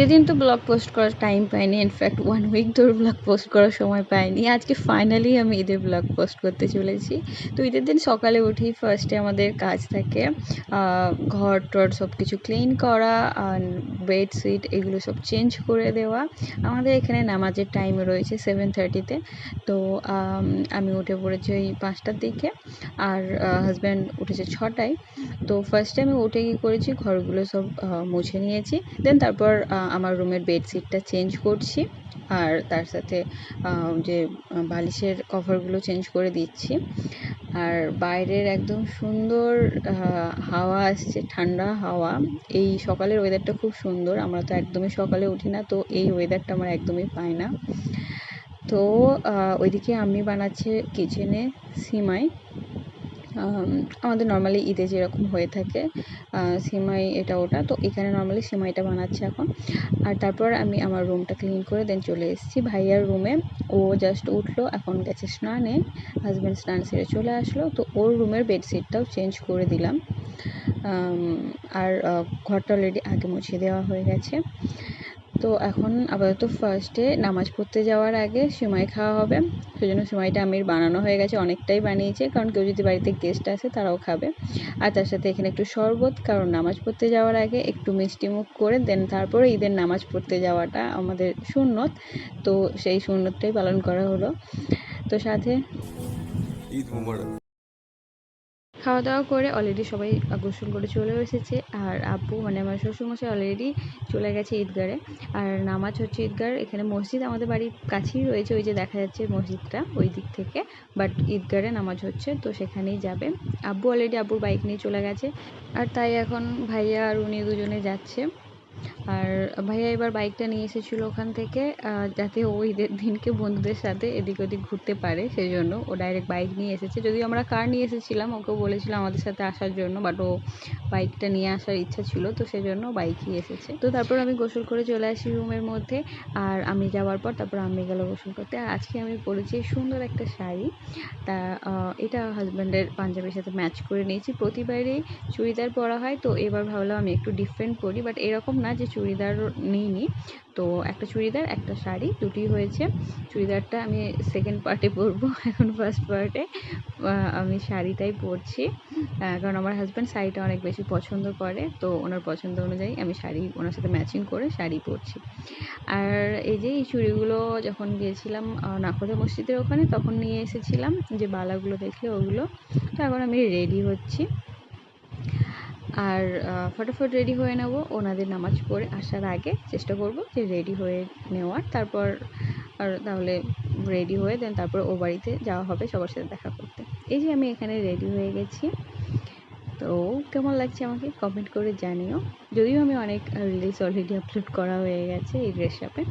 যেদিন তো blog post করার টাইম পাইনি ইনফ্যাক্ট ওয়ান উইক ধরে ব্লগ পোস্ট করার সময় পাইনি। আজকে ফাইনালি আমি ঈদের ব্লগ পোস্ট করতে চলেছি। তো ঈদের দিন সকালে উঠেই ফার্স্টে আমাদের কাজ থাকে ঘর টর সব কিছু ক্লিন করা বেডশিট এগুলো সব চেঞ্জ করে দেওয়া। আমাদের এখানে নামাজের টাইম রয়েছে সেভেন থার্টিতে তো। আমি উঠে পড়েছি ওই পাঁচটার দিকে, আর হাজব্যান্ড উঠেছে ছটায়। তো ফার্স্টে আমি উঠে কী করেছি, ঘরগুলো সব মুছে নিয়েছি। দেন তারপর আমার রুমের বেডশিটটা চেঞ্জ করছি আর তার সাথে যে বালিশের কভারগুলো চেঞ্জ করে দিচ্ছি। আর বাইরের একদম সুন্দর হাওয়া আসছে, ঠান্ডা হাওয়া। এই সকালের ওয়েদারটা খুব সুন্দর, আমরা তো একদমই সকালে উঠি না, তো এই ওয়েদারটা আমরা একদমই পাই না। তো ওইদিকে আমি বানাচ্ছে কিচেনে সিমাই। আমাদের নর্মালি ঈদে যেরকম হয়ে থাকে সিমাই এটা ওটা, তো এখানে নর্মালি সিমাইটা বানাচ্ছে এখন। আর তারপর আমি আমার রুমটা ক্লিন করে দেন চলে এসেছি ভাইয়ার রুমে ও জাস্ট উঠল, এখন গেছে স্নানে হাজব্যান্ড স্নান সেরে চলে আসলো, তো ওর রুমের বেডশিটটাও চেঞ্জ করে দিলাম। আর ঘরটা অলরেডি আগে মুছিয়ে দেওয়া হয়ে গেছে। তো এখন আপাতত ফার্স্টে নামাজ পড়তে যাওয়ার আগে সিমাই খাওয়া হবে। সেজন্য সিমাইটা আমির বানানো হয়ে গেছে, অনেকটাই বানিয়েছে, কারণ কেউ যদি বাড়িতে গেস্ট আসে তারাও খাবে। আর তার সাথে এখানে একটু শরবত, কারণ নামাজ পড়তে যাওয়ার আগে একটু মিষ্টি মুখ করে দেন তারপরে ঈদের নামাজ পড়তে যাওয়াটা আমাদের সুন্নত। তো সেই সুন্নতটাই পালন করা হলো। তো সাথে ঈদ মুবারক। খাওয়া দাওয়া করে অলরেডি সবাই গোসল করে চলে এসেছে। আর আব্বু মানে আমার শ্বশুরমশাই অলরেডি চলে গেছে ঈদগারে। আর নামাজ হচ্ছে ঈদগার। এখানে মসজিদ আমাদের বাড়ির কাছেই রয়েছে, ওই যে দেখা যাচ্ছে মসজিদটা ওই দিক থেকে। বাট ঈদগারে নামাজ হচ্ছে, তো সেখানেই যাবে। আব্বু অলরেডি আব্বুর বাইক নিয়ে চলে গেছে। আর তাই এখন ভাইয়া আর উনি দুজনে যাচ্ছে। আর ভাইয়া এবার বাইকটা নিয়ে এসেছিল ওখান থেকে যাতে ও ঈদের দিনকে বন্ধুদের সাথে এদিক ওদিক ঘুরতে পারে সেই জন্য ও ডাইরেক্ট বাইক নিয়ে এসেছে। যদিও আমরা কার নিয়ে এসেছিলাম, ওকে বলেছিলাম আমাদের সাথে আসার জন্য বাট ও বাইকটা নিয়ে আসার ইচ্ছা ছিল, তো সেই জন্য বাইকই এসেছে। তো তারপর আমি গোসল করে চলে আসি রুমের মধ্যে, আর আমি যাওয়ার পর তারপর আমি গেল গোসল করতে। আর আজকে আমি পরেছি সুন্দর একটা শাড়ি, তা এটা হাজব্যান্ডের পাঞ্জাবির সাথে ম্যাচ করে নিয়েছি। প্রতিবারই চুড়িদার পরা হয়, তো এবার ভাবলাম আমি একটু ডিফারেন্ট পরি বাট এরকম না যে চুড়িদার নিইনি। তো একটা চুড়িদার, একটা শাড়ি, দুটি হয়েছে। চুড়িদারটা আমি সেকেন্ড পার্টে পরবো। এখন ফার্স্ট পার্টে আমি শাড়িটাই পরছি। কারণ আমার হাজব্যান্ড শাড়িটা অনেক বেশি পছন্দ করে। তো ওনার পছন্দ অনুযায়ী আমি শাড়ি ওনার সাথে ম্যাচিং করে শাড়ি পরছি। আর এই যে এই চুড়িগুলো যখন গিয়েছিলাম নাখোদা মসজিদের ওখানে, তখন নিয়ে এসেছিলাম যে বালাগুলো দেখলে ওগুলো। তো এখন আমি রেডি হচ্ছি। আর ফটাফট রেডি হয়ে নেব ওনাদের নামাজ পড়ে আসার আগে। চেষ্টা করব যে রেডি হয়ে নেওয়ার। তারপর, আর তাহলে রেডি হয়ে দেন তারপর ও বাড়িতে যাওয়া হবে সবার সাথে দেখা করতে। এই যে আমি এখানে রেডি হয়ে গেছি। তো কেমন লাগছে আমাকে কমেন্ট করে জানিও। যদিও আমি অনেক রিলস অলরেডি আপলোড করা হয়ে গেছে এই ড্রেস শপে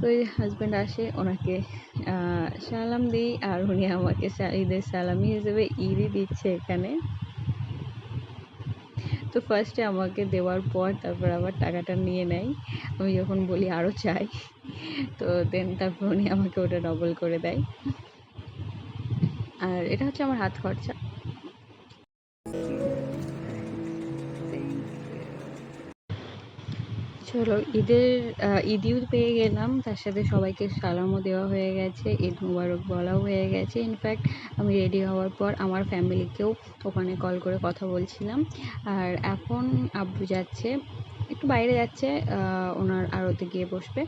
তো হাজব্যান্ড আসে, ওনাকে সালাম দিই আর উনি আমাকে ঈদের সালামি হিসেবে ঈদই দিচ্ছে এখানে। তো ফার্স্টে আমাকে দেওয়ার পর তারপর আবার টাকাটা নিয়ে নেয়। আমি যখন বলি আরও চাই, তো দেন তারপর উনি আমাকে ওটা ডবল করে দেয়। আর এটা হচ্ছে আমার হাত খরচা। চলো ঈদের ঈদ ইউদ পেয়ে গেলাম। তার সাথে সবাইকে সালামও দেওয়া হয়ে গেছে, ঈদ মুবারক বলাও হয়ে গেছে। ইনফ্যাক্ট আমি রেডি হওয়ার পর আমার ফ্যামিলিকেও ওখানে কল করে কথা বলছিলাম। আর এখন আব্বু যাচ্ছে, একটু বাইরে যাচ্ছে ওনার আড়তে গিয়ে বসবে।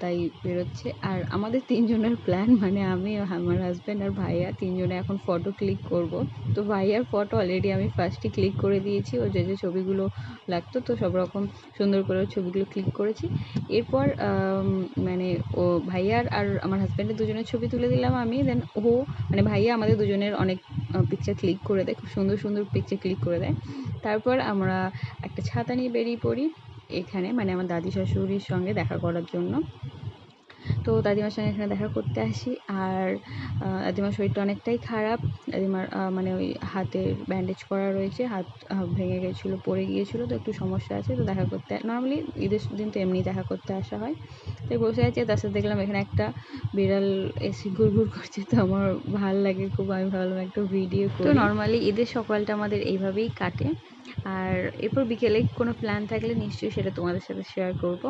তাই বেরোচ্ছে। আর আমাদের তিনজনের প্ল্যান মানে আমি, আমার হাজব্যান্ড আর ভাইয়া তিনজনে এখন ফটো ক্লিক করব। তো ভাইয়ার ফটো অলরেডি আমি ফার্স্টই ক্লিক করে দিয়েছি। ও যে যে ছবিগুলো লাগতো, তো সব রকম সুন্দর করে ছবিগুলো ক্লিক করেছি। এরপর মানে ও, ভাইয়ার আর আমার হাজব্যান্ডের দুজনের ছবি তুলে দিলাম আমি। দেন ও মানে ভাইয়া আমাদের দুজনের অনেক পিকচার ক্লিক করে দেয়। খুব সুন্দর সুন্দর পিকচার ক্লিক করে দেয়। তারপর আমরা একটা ছাতা নিয়ে বেরিয়ে পড়ি। এখানে মানে আমার দাদি শাশুড়ির সঙ্গে দেখা করার জন্য। তো দাদিমার সঙ্গে এখানে দেখা করতে আসি। আর দাদিমার শরীরটা অনেকটাই খারাপ। দাদিমার মানে ওই হাতের ব্যান্ডেজ করা রয়েছে হাত ভেঙে গেছিল পড়ে গিয়েছিল তো একটু সমস্যা আছে তো দেখা করতে নর্মালি ঈদের দিন তো এমনি দেখা করতে আসা হয়। তাই বসে আছি তার সাথে দেখলাম এখানে একটা বিড়াল এসে ঘুরঘুর করছে তো আমার ভালো লাগে খুব আমি ভাবলাম একটা ভিডিও তো নর্মালি ঈদের সকালটা আমাদের এইভাবেই কাটে। আর এরপর বিকেলে কোনো প্ল্যান থাকলে নিশ্চয়ই সেটা তোমাদের সাথে শেয়ার করব।